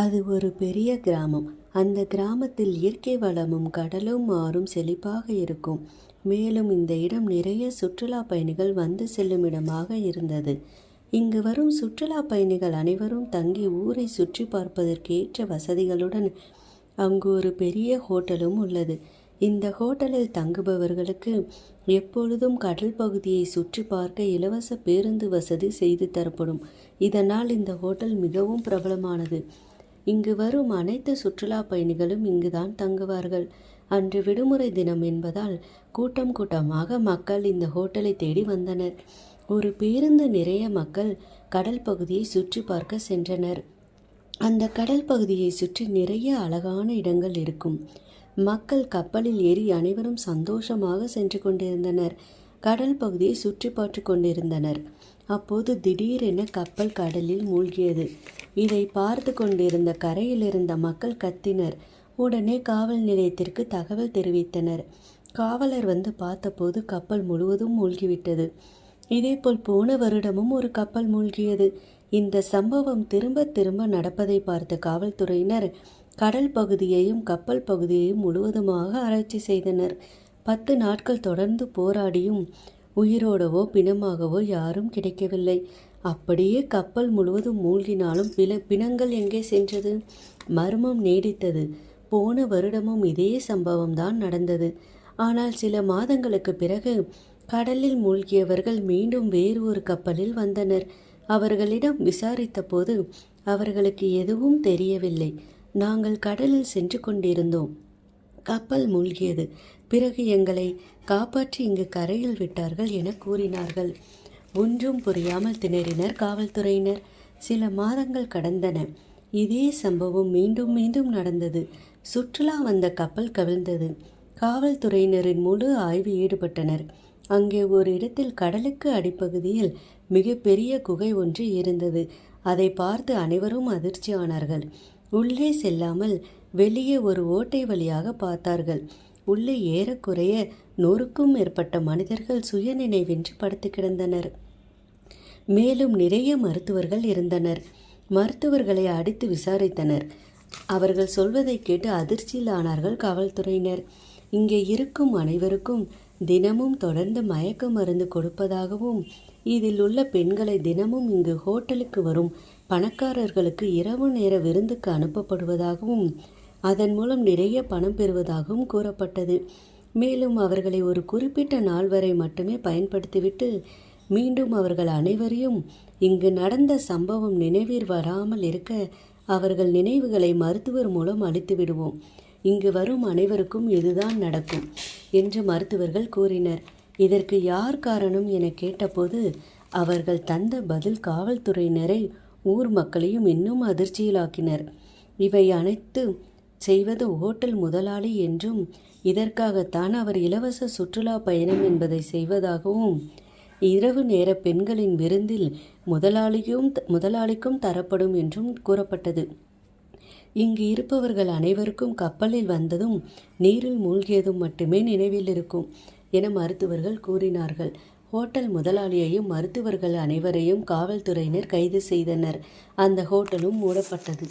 அது ஒரு பெரிய கிராமம். அந்த கிராமத்தில் இயற்கை வளமும் கடலும் ஆறும் செழிப்பாக இருக்கும். மேலும் இந்த இடம் நிறைய சுற்றுலா பயணிகள் வந்து செல்லும் இடமாக இருந்தது. இங்கு வரும் சுற்றுலா பயணிகள் அனைவரும் தங்கி ஊரை சுற்றி பார்ப்பதற்கு ஏற்ற வசதிகளுடன் அங்கு ஒரு பெரிய ஹோட்டலும் உள்ளது. இந்த ஹோட்டலில் தங்குபவர்களுக்கு எப்பொழுதும் கடல் பகுதியை சுற்றி பார்க்க இலவச பேருந்து வசதி செய்து தரப்படும். இதனால் இந்த ஹோட்டல் மிகவும் பிரபலமானது. இங்கு வரும் அனைத்து சுற்றுலா பயணிகளும் இங்குதான் தங்குவார்கள். அன்று விடுமுறை தினம் என்பதால் கூட்டம் கூட்டமாக மக்கள் இந்த ஹோட்டலை தேடி வந்தனர். ஒரு பேருந்து நிறைய மக்கள் கடல் பகுதியை சுற்றி பார்க்க சென்றனர். அந்த கடல் பகுதியை சுற்றி நிறைய அழகான இடங்கள் இருக்கும். மக்கள் கப்பலில் ஏறி அனைவரும் சந்தோஷமாக சென்று கொண்டிருந்தனர். கடல் பகுதியை சுற்றி பார்த்து கொண்டிருந்தனர். அப்போது திடீரென கப்பல் கடலில் மூழ்கியது. இதை பார்த்து கொண்டிருந்த கரையில் இருந்த மக்கள் கத்தினர். உடனே காவல் நிலையத்திற்கு தகவல் தெரிவித்தனர். காவலர் வந்து பார்த்தபோது கப்பல் முழுவதும் மூழ்கிவிட்டது. இதேபோல் போன வருடமும் ஒரு கப்பல் மூழ்கியது. இந்த சம்பவம் திரும்ப திரும்ப நடப்பதை பார்த்த காவல்துறையினர் கடல் பகுதியையும் கப்பல் பகுதியையும் முழுவதுமாக ஆராய்ச்சி செய்தனர். பத்து நாட்கள் தொடர்ந்து போராடியும் உயிரோடவோ பிணமாகவோ யாரும் கிடைக்கவில்லை. அப்படியே கப்பல் முழுவதும் மூழ்கினாலும் பில பிணங்கள் எங்கே சென்றது? மர்மம் நீடித்தது. போன வருடமும் இதே சம்பவம் தான் நடந்தது. ஆனால் சில மாதங்களுக்கு பிறகு கடலில் மூழ்கியவர்கள் மீண்டும் வேறு ஒரு கப்பலில் வந்தனர். அவர்களிடம் விசாரித்த போது அவர்களுக்கு எதுவும் தெரியவில்லை. நாங்கள் கடலில் சென்று கொண்டிருந்தோம். கப்பல் மூழ்கியது. பிறகு எங்களை காப்பாற்றி இங்கு கரையில் விட்டார்கள் என கூறினார்கள். ஒன்றும் புரியாமல் திணறினர் காவல்துறையினர். சில மாதங்கள் கடந்தன. இதே சம்பவம் மீண்டும் மீண்டும் நடந்தது. சுற்றுலா வந்த கப்பல் கவிழ்ந்தது. காவல்துறையினரின் முழு ஆய்வு ஈடுபட்டனர். அங்கே ஒரு இடத்தில் கடலுக்கு அடிப்பகுதியில் மிகப்பெரிய குகை ஒன்று இருந்தது. அதை பார்த்து அனைவரும் அதிர்ச்சியானார்கள். உள்ளே செல்லாமல் வெளியே ஒரு ஓட்டை வழியாக பார்த்தார்கள். உள்ளே ஏறக்குறைய நூறுக்கும் மேற்பட்ட மனிதர்கள் சுயநினைவின்றி படுத்து கிடந்தனர். மேலும் நிறைய மருத்துவர்கள் இருந்தனர். மருத்துவர்களை அடித்து விசாரித்தனர். அவர்கள் சொல்வதை கேட்டு அதிர்ச்சியில் ஆனார்கள் காவல்துறையினர். இங்கே இருக்கும் அனைவருக்கும் தினமும் தொடர்ந்து மயக்க மருந்து கொடுப்பதாகவும் இதில் உள்ள பெண்களை தினமும் இங்கு ஹோட்டலுக்கு வரும் பணக்காரர்களுக்கு இரவு நேர விருந்துக்கு அனுப்பப்படுவதாகவும் அதன் மூலம் நிறைய பணம் பெறுவதாகவும் கூறப்பட்டது. மேலும் அவர்களை ஒரு குறிப்பிட்ட நாள் வரை மட்டுமே பயன்படுத்திவிட்டு மீண்டும் அவர்கள் அனைவரையும் இங்கு நடந்த சம்பவம் நினைவில் வராமல் இருக்க அவர்கள் நினைவுகளை மருத்துவர் மூலம் அழித்து விடுவோம். இங்கு வரும் அனைவருக்கும் இதுதான் நடக்கும் என்று மருத்துவர்கள் கூறினர். இதற்கு யார் காரணம் என கேட்டபோது அவர்கள் தந்த பதில் காவல்துறையினரை ஊர் மக்களையும் இன்னும் அதிர்ச்சியிலாக்கினர். இவை அனைத்து செய்வது ஹோட்டல் முதலாளி என்றும் இதற்காகத்தான் அவர் இலவச சுற்றுலா பயணம் என்பதை செய்வதாகவும் இரவு நேர பெண்களின் விருந்தில் முதலாளியும் முதலாளிக்கும் தரப்படும் என்றும் கூறப்பட்டது. இங்கு இருப்பவர்கள் அனைவருக்கும் கப்பலில் வந்ததும் நீரில் மூழ்கியதும் மட்டுமே நினைவில் இருக்கும் என மருத்துவர்கள் கூறினார்கள். ஹோட்டல் முதலாளியையும் மருத்துவர்கள் அனைவரையும் காவல்துறையினர் கைது செய்தனர். அந்த ஹோட்டலும் மூடப்பட்டது.